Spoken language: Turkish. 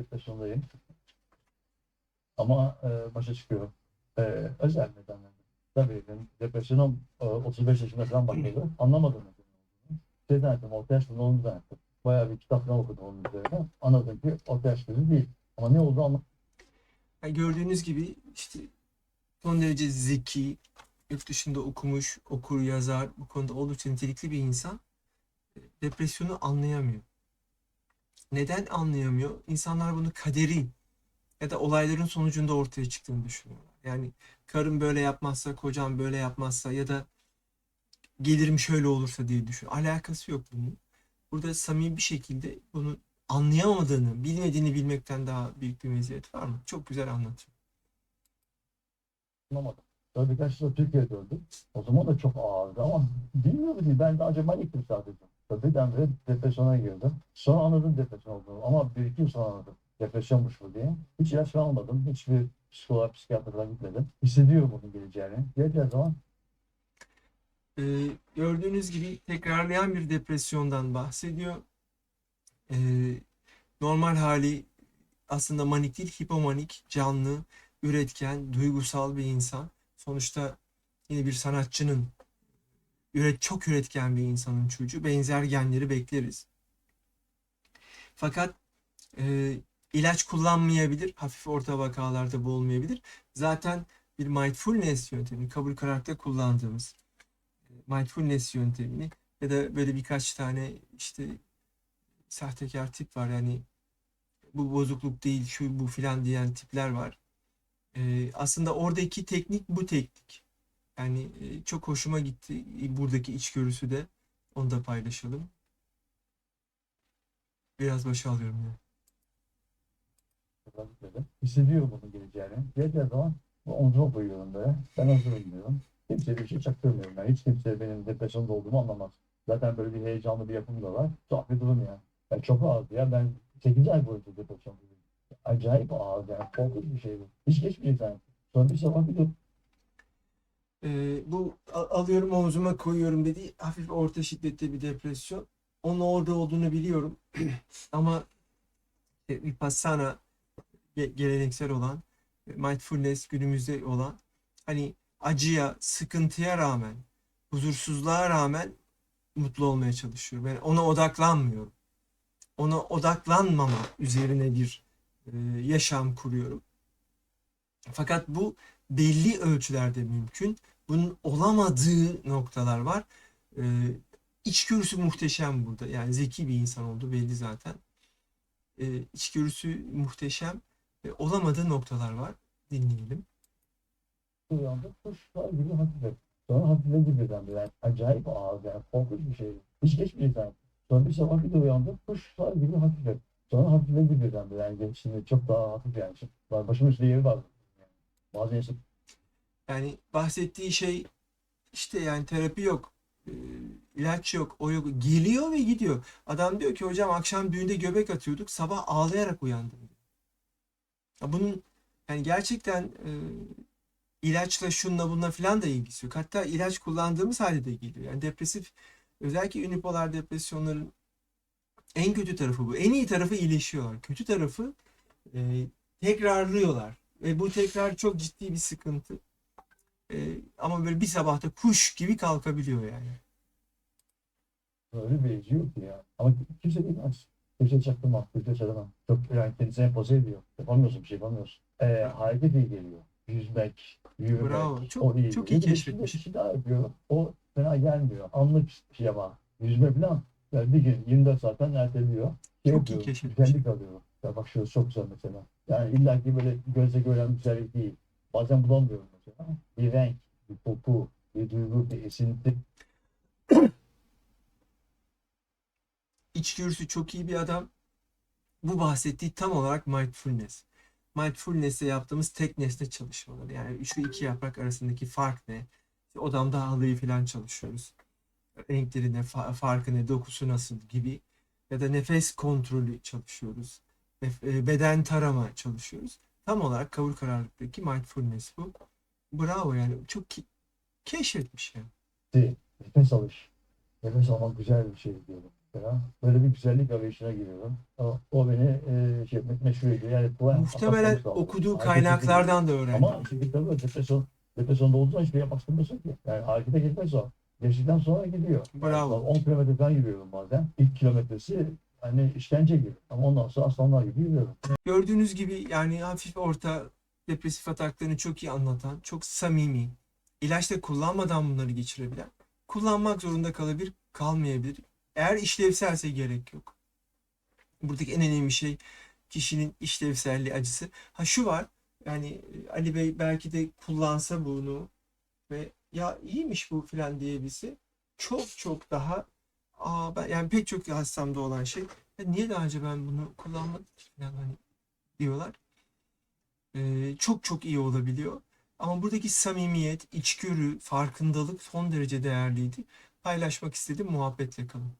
depresyondayım. Ama e, başa çıkıyor. E, özel nedenlerden. Tabii benim depresyonum e, 35 yaşında falan başladı. Anlamadım neden olduğunu. Şey zannettim, orta yaşlı olduğunu zannettim. Bayağı bir kitap falan okudum onun üzerine. Anladım ki orta yaşlı değil. Ama ne oldu anlamadım. Yani gördüğünüz gibi işte son derece zeki, yurt dışında okumuş, okur, yazar, bu konuda oldukça nitelikli bir insan e, depresyonu anlayamıyor. Neden anlayamıyor? İnsanlar bunu kaderi ya da olayların sonucunda ortaya çıktığını düşünüyorlar. Yani karım böyle yapmazsa, kocam böyle yapmazsa ya da gelirim şöyle olursa diye düşünüyor. Alakası yok bunun. Burada samimi bir şekilde bunu anlayamadığını, bilmediğini bilmekten daha büyük bir meziyet var mı? Çok güzel anlatıyor. anlamadım. Yıl Türkiye'ye döndüm. O zaman da çok ağırdı ama bilmiyorum ki ben daha önce maniktim sadece. Sonra birdenbire depresyona girdim. Sonra anladım depresyon olduğunu ama bir iki yıl sonra anladım. Depresyonmuş bu diye. Hiç ilaç almadım. Hiçbir psikoloğa, psikiyatra falan gitmedim. Hissediyorum bunun geleceğini. Geleceği zaman Ee, gördüğünüz gibi tekrarlayan bir depresyondan bahsediyor. Ee, normal hali aslında manik değil, hipomanik, canlı, üretken, duygusal bir insan. Sonuçta yine bir sanatçının üret çok üretken bir insanın çocuğu. Benzer genleri bekleriz. Fakat e, ilaç kullanmayabilir. Hafif orta vakalarda bu olmayabilir. Zaten bir mindfulness yöntemi, kabul kararakter kullandığımız mindfulness yöntemini ya da böyle birkaç tane işte sahtekar tip var yani bu bozukluk değil şu bu filan diyen tipler var. Ee, aslında oradaki teknik bu teknik. Yani e, çok hoşuma gitti buradaki içgörüsü de onu da paylaşalım. Biraz başa alıyorum ya. Hissediyorum bunun geleceğini. Geleceği zaman omzuma koyuyorum böyle. Ben hazırım diyorum. Kimseye bir şey çaktırmıyorum. Yani hiç kimse benim depresyonda olduğumu anlamaz. Zaten böyle bir heyecanlı bir yapım da var. Tuhaf bir durum ya. Yani çok ağırdı ya. Ben 8 ay boyunca depresyondayım. Acayip ağırdı yani. Korkunç bir şeydi. Hiç geçmeyecek yani. Sonra bir sabah bir dur. Ee, bu alıyorum omzuma koyuyorum dediği hafif orta şiddette bir depresyon. Onun orada olduğunu biliyorum. Ama e, Vipassana ge- geleneksel olan, e, mindfulness günümüzde olan hani acıya, sıkıntıya rağmen, huzursuzluğa rağmen mutlu olmaya çalışıyorum. Yani ona odaklanmıyorum. Ona odaklanmama üzerine bir e, yaşam kuruyorum. Fakat bu belli ölçülerde mümkün. Bunun olamadığı noktalar var. Ee, içgörüsü muhteşem burada. Yani zeki bir insan olduğu belli zaten. Ee, içgörüsü muhteşem. Ve olamadığı noktalar var. Dinleyelim. uyandı. Kuşlar gibi hafiflet. Sonra hafifledi birdenbire. Yani acayip ağır yani. Korkunç bir şeydi. Hiç geçmeyecek yani. Sonra bir sabah bir de uyandı. Kuşlar gibi hafiflet. Sonra hafifledi birdenbire. Yani şimdi çok daha hafif yani. Başımın üstünde yeri var. Bazen işte Yani bahsettiği şey işte yani terapi yok. Ee, ilaç yok, o yok. Geliyor ve gidiyor. Adam diyor ki hocam akşam düğünde göbek atıyorduk, sabah ağlayarak uyandım. Ya bunun yani gerçekten e, ilaçla şunla bununla filan da ilgisi yok. Hatta ilaç kullandığımız halde de geliyor. Yani depresif özellikle unipolar depresyonların en kötü tarafı bu. En iyi tarafı iyileşiyorlar. Kötü tarafı e, tekrarlıyorlar. Ve bu tekrar çok ciddi bir sıkıntı. E, ama böyle bir sabahta kuş gibi kalkabiliyor yani. öyle bir yok ya. Ama kimse bilmez. Kimse çaktırmaz. Kimse çaktırmaz. Çok yani kendisine empoze ediyor. Yapamıyorsun bir şey yapamıyorsun. Ee, hareket iyi geliyor. Yüzmek, yürümek. Bravo. Çok- o iyi. çok iyi keşfetmiş. Bir şey daha yapıyor. O fena gelmiyor. Anlık şey ama. Yüzme falan. Yani bir gün 24 saatten erteliyor. Şey Çok iyi keşfetmiş. Güzellik alıyor. Ya bak şurası çok güzel mesela. Yani illa ki böyle gözle görülen güzellik değil. Bazen bulamıyorum mesela. Bir renk, bir koku, bir duygu, bir esinti. içgörüsü çok iyi bir adam. Bu bahsettiği tam olarak mindfulness. Mindfulness'te yaptığımız tek nesne çalışmaları. Yani şu iki yaprak arasındaki fark ne? Odamda halıyı falan çalışıyoruz. Renkleri ne, fa- farkı ne, dokusu nasıl gibi. Ya da nefes kontrolü çalışıyoruz. E, beden tarama çalışıyoruz. Tam olarak kavur kararlılıktaki mindfulness bu. Bravo yani çok keşfetmiş yani. Nefes alış. Nefes almak güzel bir şey diyorum. mesela. Böyle bir güzellik arayışına giriyorum. O, o beni e, şey, me- meşgul ediyor. Yani kolay Muhtemelen okuduğu kaynaklardan da öğrendi. Ama şimdi tabii depresyon, depresyonda olduğu zaman hiçbir yapmak istemiyorsun ki. Yani harekete geçmez o. Geçtikten sonra gidiyor. Bravo. 10 kilometre falan yürüyorum bazen. İlk kilometresi hani işkence gibi. Ama ondan sonra aslanlar gibi yürüyorum. Gördüğünüz gibi yani hafif orta depresif ataklarını çok iyi anlatan, çok samimi, ilaç da kullanmadan bunları geçirebilen, kullanmak zorunda kalabilir, kalmayabilir. Eğer işlevselse gerek yok. Buradaki en önemli şey kişinin işlevselliği acısı. Ha şu var, yani Ali Bey belki de kullansa bunu ve ya iyiymiş bu filan diyebilse çok çok daha aa ben, yani pek çok hastamda olan şey "Ya niye daha önce ben bunu kullanmadım ki?" falan hani diyorlar. Ee, çok çok iyi olabiliyor. Ama buradaki samimiyet, içgörü, farkındalık son derece değerliydi. Paylaşmak istedim. Muhabbetle kalın.